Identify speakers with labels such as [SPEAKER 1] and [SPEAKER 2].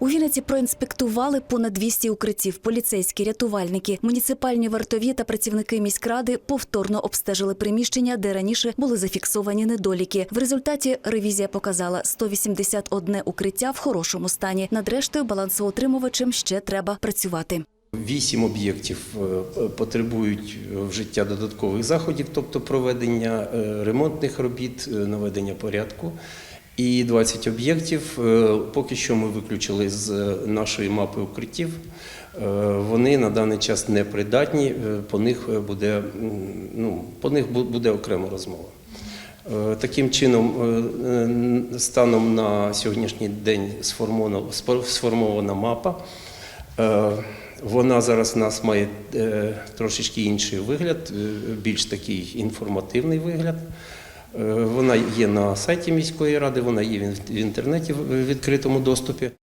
[SPEAKER 1] У Вінниці проінспектували понад 200 укриттів. Поліцейські, рятувальники, муніципальні вартові та працівники міськради повторно обстежили приміщення, де раніше були зафіксовані недоліки. В результаті ревізія показала 181 укриття в хорошому стані. Над рештою балансоутримувачем ще треба працювати.
[SPEAKER 2] Вісім об'єктів е, потребують вжиття додаткових заходів, тобто проведення е, ремонтних робіт, е, наведення порядку. І 20 об'єктів е, поки що ми виключили з нашої мапи укриттів. Е, Вони на даний час не придатні, е, по них буде, ну, по них буде окрема розмова. Е, Таким чином, е, е, станом на сьогоднішній день сформована, мапа. Е, Вона зараз у нас має е, трошечки інший вигляд, е, більш такий інформативний вигляд. Е, Вона є на сайті міської ради, вона є в ін- в інтернеті в відкритому доступі.